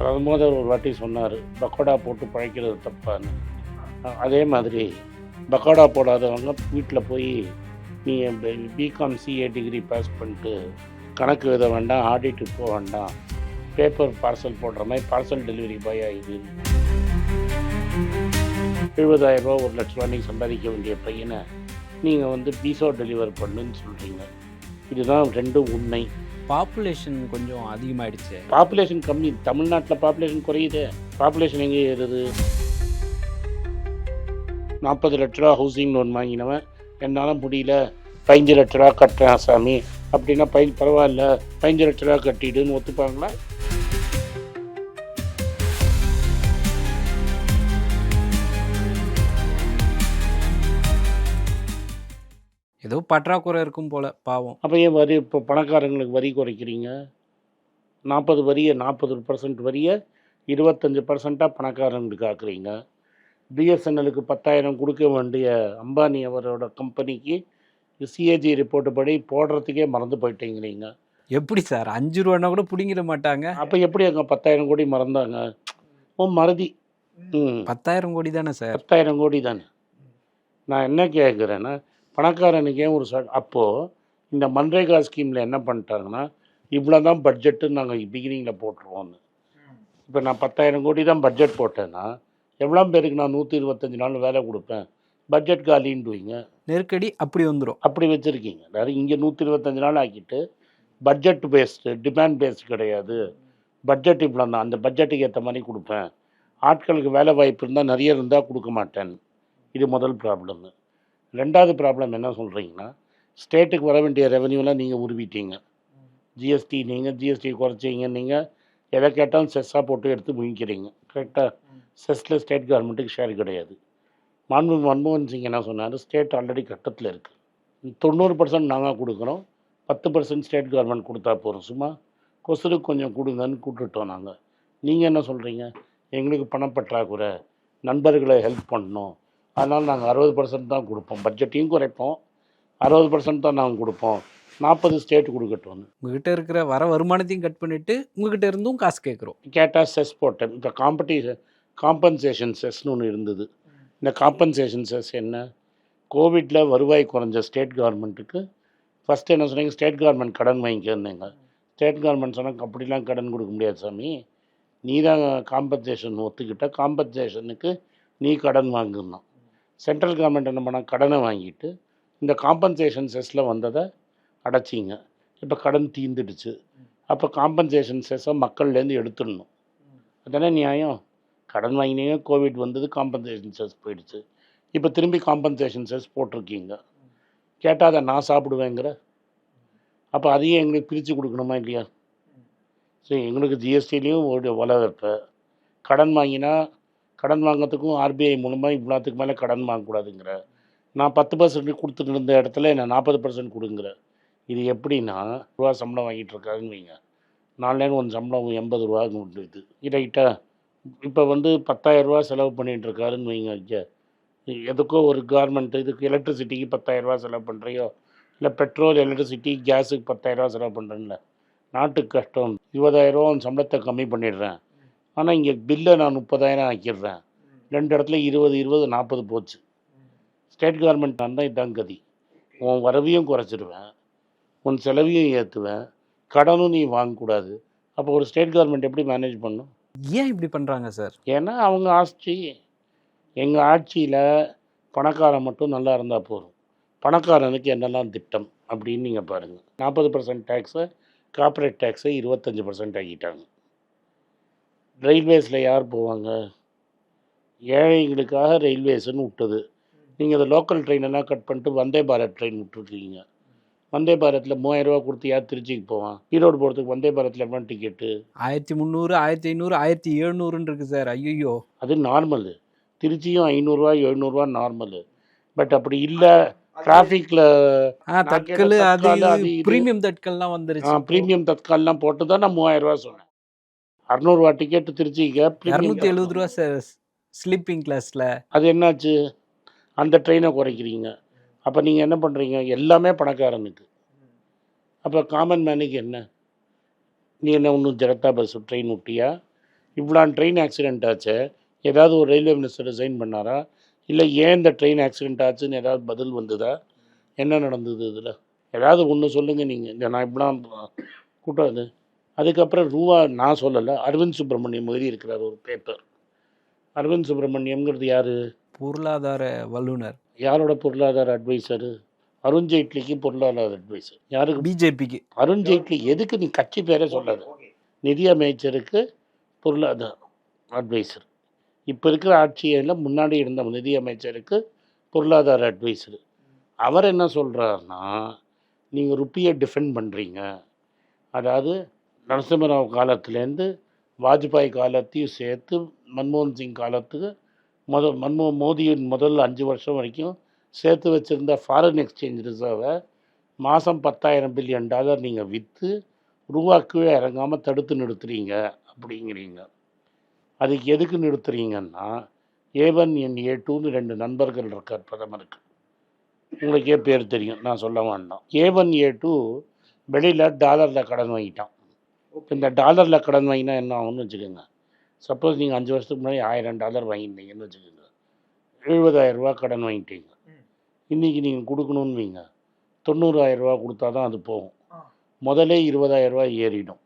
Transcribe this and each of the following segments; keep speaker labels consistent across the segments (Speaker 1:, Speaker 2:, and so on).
Speaker 1: பிரதமோதர் ஒரு வாட்டி சொன்னார் பக்கோடா போட்டு பழைக்கிறது தப்பான்னு. அதே மாதிரி பக்கோடா போடாதவங்க வீட்டில் போய் நீ பிகாம் சிஏ டிகிரி பாஸ் பண்ணிட்டு கணக்கு எழுத வேண்டாம் ஆடிட்டு போக வேண்டாம் பேப்பர் பார்சல் போடுற மாதிரி பார்சல் டெலிவரி பாய் ஆகுது எழுபதாயிரம் ரூபா ஒரு லட்ச ரூபா நீங்கள் சம்பாதிக்க வேண்டிய பையனை நீங்கள் வந்து பீசோ டெலிவர் பண்ணுன்னு சொல்கிறீங்க இதுதான் ரெண்டும் உண்மை.
Speaker 2: பாப்புலேஷன் கொஞ்சம் அதிகமாயிடுச்சு.
Speaker 1: பாப்புலேஷன் கம்மி. தமிழ்நாட்டில் பாப்புலேஷன் குறையுது. பாப்புலேஷன் எங்கே ஏறுது? நாற்பது லட்ச ரூபா ஹவுசிங் லோன் வாங்கினவன். என்னால் முடியல. பதிஞ்சு லட்ச ரூபா கட்டுறேன் சாமி. அப்படின்னா பை பரவாயில்ல. பதினஞ்சு லட்ச ரூபா கட்டிடுன்னு ஒத்துப்பாங்களா?
Speaker 2: ஏதோ பற்றாக்குறை இருக்கும் போல பாவம்.
Speaker 1: அப்போ ஏன் வரி இப்போ பணக்காரங்களுக்கு வரி குறைக்கிறீங்க? நாற்பது வரியை நாற்பது பர்சன்ட் வரியை இருபத்தஞ்சி பர்சண்ட்டாக பணக்காரங்களுக்கு ஆக்குறீங்க பிஎஸ்என்எலுக்கு பத்தாயிரம் கொடுக்க வேண்டிய அம்பானி அவரோட கம்பெனிக்கு சிஏஜி ரிப்போர்ட் படி போடுறதுக்கே மறந்து போயிட்டீங்கிறீங்க
Speaker 2: எப்படி சார்? அஞ்சு ரூபான்னா கூட பிடிங்கிட மாட்டாங்க.
Speaker 1: அப்போ எப்படி அங்கே பத்தாயிரம் கோடி மறந்தாங்க? ஓ மறதி. ம்.
Speaker 2: பத்தாயிரம் கோடி தானே சார்?
Speaker 1: பத்தாயிரம் கோடி தானே. நான் என்ன கேட்குறேன்னா பணக்காரனுக்கு ஏன் ஒரு ச அப்போது இந்த மன்ரேகா ஸ்கீமில் என்ன பண்ணிட்டாங்கன்னா இவ்வளோ தான் பட்ஜெட்டு நாங்கள் பிகினிங்கில் போட்டுருவோன்னு இப்போ நான் பத்தாயிரம் கோடி தான் பட்ஜெட் போட்டேன்னா எவ்வளோ பேருக்கு நான் நூற்றி இருபத்தஞ்சி நாள் வேலை கொடுப்பேன்? பட்ஜெட் காலின்டுவீங்க
Speaker 2: நெருக்கடி அப்படி வந்துடும்
Speaker 1: அப்படி வச்சுருக்கீங்க. அதாவது இங்கே நூற்றி இருபத்தஞ்சி நாள் ஆக்கிட்டு பட்ஜெட் பேஸ்டு டிமாண்ட் பேஸ்டு கிடையாது. பட்ஜெட் இவ்வளோ தான் அந்த பட்ஜெட்டுக்கு ஏற்ற மாதிரி கொடுப்பேன். ஆட்களுக்கு வேலை வாய்ப்பு இருந்தால் நிறைய இருந்தால் கொடுக்க மாட்டேன். இது முதல் ப்ராப்ளம் ரெண்டாவது ப்ராப்ளம் என்ன சொல்கிறீங்கன்னா ஸ்டேட்டுக்கு வர வேண்டிய ரெவன்யூலாம் நீங்கள் உருவிட்டீங்க. ஜிஎஸ்டி நீங்கள் ஜிஎஸ்டி குறைச்சிங்க நீங்கள் எதை கேட்டாலும் செஸ்ஸாக போட்டு எடுத்து முழிக்கிறீங்க கரெக்டாக செஸ்ஸில் ஸ்டேட் கவர்மெண்ட்டுக்கு ஷேர் கிடையாது. மாண்பு மன்மோகன் சிங் என்ன சொன்னார் ஸ்டேட் ஆல்ரெடி கட்டத்தில் இருக்குது தொண்ணூறு பர்சன்ட் நாங்கள் கொடுக்குறோம். பத்து பர்சன்ட் ஸ்டேட் கவர்மெண்ட் கொடுத்தா போகிறோம் சும்மா கொசுருக்கு கொஞ்சம் கொடுங்கன்னு கூப்பிட்டுட்டோம் நாங்கள் நீங்கள் என்ன சொல்கிறீங்க எங்களுக்கு பணப்பற்றாக்குறை. நண்பர்களை ஹெல்ப் பண்ணணும். அதனால் நாங்கள் அறுபது பர்சன்ட் தான் கொடுப்போம். பட்ஜெட்டையும் குறைப்போம். அறுபது பர்சன்ட் தான் நாங்கள் கொடுப்போம். நாற்பது ஸ்டேட் கொடுக்கட்டோன்னு
Speaker 2: உங்ககிட்ட இருக்கிற வர வருமானத்தையும் கட் பண்ணிட்டு உங்ககிட்ட இருந்தும் காசு கேட்குறோம்.
Speaker 1: கேட்டால் செஸ் போட்டேன். இப்போ காம்படிஷன் காம்பன்சேஷன் செஸ்னு ஒன்று இருந்தது. இந்த காம்பன்சேஷன் செஸ் என்ன? கோவிட்டில் வருவாய் குறைஞ்ச ஸ்டேட் கவர்மெண்ட்டுக்கு ஃபஸ்ட்டு என்ன சொன்னீங்க? ஸ்டேட் கவர்மெண்ட் கடன் வாங்கிக்கிறீங்க ஸ்டேட் கவர்மெண்ட் சொன்னாங்க அப்படிலாம் கடன் கொடுக்க முடியாது சாமி. நீ தான் காம்பன்சேஷன் ஒத்துக்கிட்ட. காம்பன்சேஷனுக்கு நீ கடன் வாங்கணும் சென்ட்ரல் கவர்மெண்ட் என்ன பண்ணால் கடனை வாங்கிட்டு இந்த காம்பன்சேஷன் செஸ்ஸில் வந்ததை அடைச்சிங்க. இப்போ கடன் தீர்ந்துடுச்சு அப்போ காம்பன்சேஷன் செஸ்ஸை மக்கள்லேருந்து எடுத்துடணும். அதுதானே நியாயம்? கடன் வாங்கினீங்க கோவிட் வந்தது காம்பன்சேஷன் செஸ் போயிடுச்சு. இப்போ திரும்பி காம்பன்சேஷன் செஸ் போட்டிருக்கீங்க. கேட்டால் அதை நான் சாப்பிடுவேங்கிற? அப்போ அதையும் எங்களுக்கு பிரித்து கொடுக்கணுமா இல்லையா? சரி எங்களுக்கு ஜிஎஸ்டிலையும் ஒரு வலை வைப்பேன் கடன் வாங்கினா கடன் வாங்கிறதுக்கும் ஆர்பிஐ மூலமாக இவ்வளோத்துக்கு மேலே கடன் வாங்கக்கூடாதுங்கிற. நான் பத்து பர்சன்ட் கொடுத்துட்டு இருந்த இடத்துல நான் நாற்பது பர்சன்ட் கொடுங்கிற. இது எப்படின்னா ரூபா சம்பளம் வாங்கிட்டு இருக்காருன்னு வைங்க. நாலுலேருந்து ஒரு சம்பளம் எண்பது ரூபா இது ரைட்டா இப்போ வந்து பத்தாயிரரூபா செலவு பண்ணிட்டு இருக்காருன்னு வைங்க. ஐயா எதுக்கோ ஒரு கவர்மெண்ட் இதுக்கு எலக்ட்ரிசிட்டிக்கு பத்தாயிரரூபா செலவு பண்ணுறியோ இல்லை பெட்ரோல் எலக்ட்ரிசிட்டி கேஸுக்கு பத்தாயிரரூபா செலவு பண்ணுறேன்ல நாட்டுக்கு கஷ்டம். இருபதாயிரரூபா சம்பளத்தை கம்மி பண்ணிடுறேன். ஆனால் இங்கே பில்லை நான் முப்பதாயிரம் ஆக்கிடுறேன். ரெண்டு இடத்துல இருபது இருபது நாற்பது போச்சு. ஸ்டேட் கவர்மெண்ட் நான் தான் இதான் கதி. உன் வரவையும் குறைச்சிடுவேன் உன் செலவையும் ஏற்றுவேன் கடனும் நீ வாங்கக்கூடாது. அப்போ ஒரு ஸ்டேட் கவர்மெண்ட் எப்படி மேனேஜ் பண்ணும்?
Speaker 2: ஏன் இப்படி பண்ணுறாங்க சார்
Speaker 1: ஏன்னா அவங்க ஆட்சி எங்கள் ஆட்சியில் பணக்காரன் மட்டும் நல்லா இருந்தால் போதும். பணக்காரனுக்கு என்னெல்லாம் திட்டம் அப்படின்னு நீங்கள் பாருங்கள் நாற்பது பர்சன்ட் டேக்ஸை கார்ப்பரேட் டேக்ஸை இருபத்தஞ்சி பர்சன்ட் ஆக்கிட்டாங்க. ரயில்வேஸில் யார் போவாங்க? ஏழைகளுக்காக ரயில்வேஸ்னு விட்டது. நீங்கள் அந்த லோக்கல் ட்ரெயினெல்லாம் கட் பண்ணிட்டு வந்தே பாரத் ட்ரெயின் விட்டுருக்கீங்க. வந்தே பாரத்தில் மூவாயிரரூவா கொடுத்து யார் திருச்சிக்கு போவான்? ஈரோடு போகிறதுக்கு வந்தே பாரத்தில் எவ்வளோ டிக்கெட்டு?
Speaker 2: ஆயிரத்தி முந்நூறு ஆயிரத்தி ஐநூறு ஆயிரத்தி எழுநூறுன்னு இருக்கு சார். ஐயோ
Speaker 1: அது நார்மலு திருச்சியும் ஐநூறுரூவா எழுநூறுவா நார்மலு பட் அப்படி இல்லை. நான்
Speaker 2: தட்கல் அது
Speaker 1: அது.
Speaker 2: ப்ரீமியம் தட்கல்லாம் வந்துருச்சு.
Speaker 1: ப்ரீமியம் தத்கால்லாம் போட்டு தான் நான் மூவாயிரரூவா சொன்னேன். அறநூறுவா டிக்கெட்டு திருச்சிக்கு
Speaker 2: இரநூத்தி எழுபது ரூபா சார் ஸ்லீப்பிங் கிளாஸ்ல
Speaker 1: அது என்னாச்சு? அந்த ட்ரெயினை குறைக்கிறீங்க. அப்போ நீங்கள் என்ன பண்ணுறீங்க எல்லாமே பணக்காரனுக்கு. அப்போ காமன் மேனுக்கு என்ன? நீ என்ன ஒன்றும் ஜனதா பஸ் ட்ரெயின் விட்டியா இவ்வளோ ட்ரெயின் ஆக்சிடென்ட் ஆச்சு? ஏதாவது ஒரு ரயில்வே மினிஸ்டர் ரிசைன் பண்ணாரா? இல்லை ஏன் இந்த ட்ரெயின் ஆக்சிடென்ட் ஆச்சுன்னு ஏதாவது பதில் வந்ததா? என்ன நடந்தது இதில்? ஏதாவது ஒன்று சொல்லுங்கள் நீங்கள் நான் இப்படிலாம் கூட்டம் இது அதுக்கப்புறம் ரூபா நான் சொல்லலை அரவிந்த் சுப்பிரமணியம் எழுதி இருக்கிறார் ஒரு பேப்பர் அரவிந்த் சுப்பிரமணியம்ங்கிறது யார்?
Speaker 2: பொருளாதார வல்லுனர்.
Speaker 1: யாரோட பொருளாதார அட்வைசரு அருண் ஜேட்லிக்கு பொருளாதார அட்வைசர் யாருக்கு?
Speaker 2: பிஜேபிக்கு.
Speaker 1: அருண் ஜேட்லி எதுக்கு நீ கட்சி பேரே சொல்லாத? நிதி அமைச்சருக்கு பொருளாதார அட்வைசர் இப்போ இருக்கிற ஆட்சியில் முன்னாடி இருந்த நிதி அமைச்சருக்கு பொருளாதார அட்வைசர் அவர் என்ன சொல்கிறாருன்னா நீங்கள் ருப்பியை டிஃபெண்ட் பண்ணுறீங்க அதாவது நரசிம்மராவ் காலத்துலேருந்து வாஜ்பாய் காலத்தையும் சேர்த்து மன்மோகன் சிங் காலத்துக்கு முத மன்மோ மோடியின் முதல் அஞ்சு வருஷம் வரைக்கும் சேர்த்து வச்சுருந்த ஃபாரின் எக்ஸ்சேஞ்ச் ரிசர்வை மாதம் பத்தாயிரம் பில்லியன் டாலர் நீங்கள் விற்று ரூபா கீழே இறங்காமல் தடுத்து நிறுத்துறீங்க அப்படிங்கிறீங்க. அதுக்கு எதுக்கு நிறுத்துறீங்கன்னா ஏ ஒன் என் ஏ டூன்னு ரெண்டு நண்பர்கள் இருக்கார் பிரதமருக்கு. உங்களுக்கே பேர் தெரியும் நான் சொல்ல வேண்டாம். ஏ ஒன் ஏ டூ வெளியில் டாலரில் கடன் வாங்கிட்டான். இந்த டாலரில் கடன் வாங்கினா என்ன ஆகும்னு வச்சுக்கோங்க. சப்போஸ் நீங்கள் அஞ்சு வருஷத்துக்கு முன்னாடி ஆயிரம் டாலர் வாங்கியிருந்தீங்கன்னு வச்சுக்கோங்க. எழுபதாயிரம் ரூபா கடன் வாங்கிட்டீங்க. இன்றைக்கி நீங்கள் கொடுக்கணுன்னு வைங்க. தொண்ணூறாயிரம் ரூபா கொடுத்தா தான் அது போகும். முதலே இருபதாயிரம் ரூபா ஏறிடும்.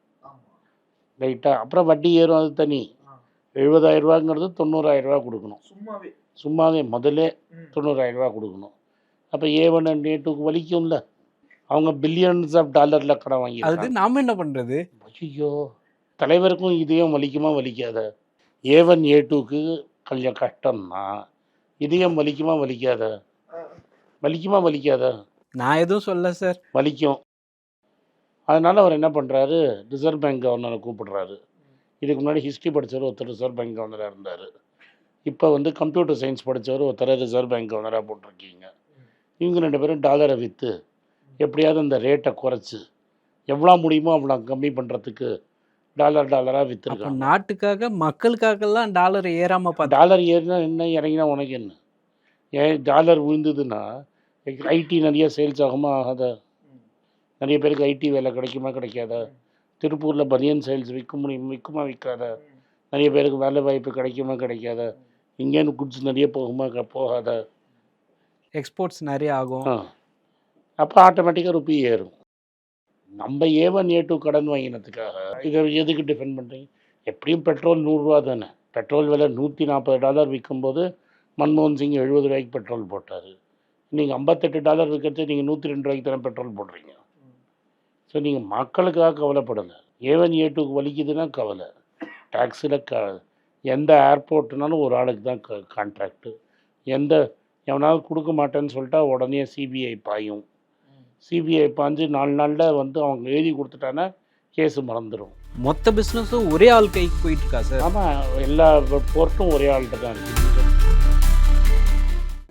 Speaker 1: ரைட்டா? அப்புறம் வட்டி ஏறும் அது தனி. எழுபதாயிரம் ரூபாங்கிறது தொண்ணூறாயிரம் ரூபா கொடுக்கணும்.
Speaker 3: சும்மாவே.
Speaker 1: சும்மாவே முதல்லே தொண்ணூறாயிரம் ரூபா கொடுக்கணும். அப்போ ஏ ஒன் அண்ட் ஏ டூக்கு வலிக்கும்ல. அவங்க பில்லியன்ஸ் ஆஃப் டாலரில் கடன்
Speaker 2: அதுக்கு
Speaker 1: வாங்கியிருக்காங்க
Speaker 2: நாம என்ன பண்றது?
Speaker 1: ஐயோ தலைவருக்கும் இதயம் வலிக்குமா வலிக்காத? ஏ ஒன் ஏ டூக்கு கொஞ்சம் கஷ்டம்னா இதயம் வலிக்குமா வலிக்காத? வலிக்குமா வலிக்காத?
Speaker 2: நான் எதுவும் சொல்ல சார்
Speaker 1: வலிக்கும். அதனால் அவர் என்ன பண்ணுறாரு ரிசர்வ் பேங்க் கவர்னரை கூப்பிடுறாரு. இதுக்கு முன்னாடி ஹிஸ்ட்ரி படித்தவர் ஒருத்தர் ரிசர்வ் பேங்க் கவர்னராக இருந்தார். இப்போ வந்து கம்ப்யூட்டர் சயின்ஸ் படித்தவர் ஒருத்தரை ரிசர்வ் பேங்க் கவர்னராக போட்டிருக்கீங்க. இவங்க ரெண்டு பேரும் டாலரை விற்று எப்படியாவது அந்த ரேட்டை குறைச்சி எவ்வளோ முடியுமோ அவ்வளோ கம்மி பண்ணுறதுக்கு டாலர் டாலராக
Speaker 2: அப்ப
Speaker 1: விற்றுருக்காங்க
Speaker 2: நாட்டுக்காக மக்களுக்காகலாம் டாலர் ஏறாம பார்த்தா
Speaker 1: டாலர் ஏறினா என்ன இறங்கினா உனக்கு என்ன? ஏன் டாலர் விழுந்ததுன்னா ஐடி நிறைய சேல்ஸ் ஆகுமா ஆகாத? நிறைய பேருக்கு ஐடி வேலை கிடைக்குமா கிடைக்காதா? திருப்பூரில் பனியன் சேல்ஸ் விற்க முடியும் விற்குமா விற்காதா? நிறைய பேருக்கு வேலை வாய்ப்பு கிடைக்குமா கிடைக்காதா? இங்கேருந்து குட்ஸ் நிறைய போகுமா போகாதா?
Speaker 2: எக்ஸ்போர்ட்ஸ் நிறைய ஆகும்.
Speaker 1: அப்போ ஆட்டோமேட்டிக்காக ருப்பி ஏறும். நம்ம ஏ ஒன் ஏ டூ கடன் வாங்கினதுக்காக இதை எதுக்கு டிஃபெண்ட் பண்ணுறீங்க எப்படியும் பெட்ரோல் நூறுரூவா தானே. பெட்ரோல் விலை நூற்றி நாற்பது டாலர் விற்கும்போது மன்மோகன் சிங் எழுபது ரூபாய்க்கு பெட்ரோல் போட்டார். நீங்கள் ஐம்பத்தெட்டு டாலர் விற்கிறது நீங்கள் நூற்றி ரெண்டு ரூபாய்க்கு தானே பெட்ரோல் போடுறீங்க. ஸோ நீங்கள் மக்களுக்காக கவலைப்படலை. ஏ ஒன் ஏ டூக்கு வலிக்குதுன்னா கவலை. டேக்ஸில் க எந்த ஏர்போர்ட்னாலும் ஒரு ஆளுக்கு தான் க கான்ட்ராக்டு எந்த எவனாவது கொடுக்க மாட்டேன்னு சொல்லிட்டா உடனே சிபிஐ பாயும். சிபிஐ பாஞ்சு நாலு நாளில் வந்து அவங்க எழுதி கொடுத்துட்டானா கேஸு மறந்துடும்.
Speaker 2: மொத்த பிசினஸும் ஒரே ஆள் கைக்கு போயிட்டு இருக்கா சார்
Speaker 1: ஆமாம் எல்லா போர்ட்டும் ஒரே ஆள்கிட்ட தான் இருக்குது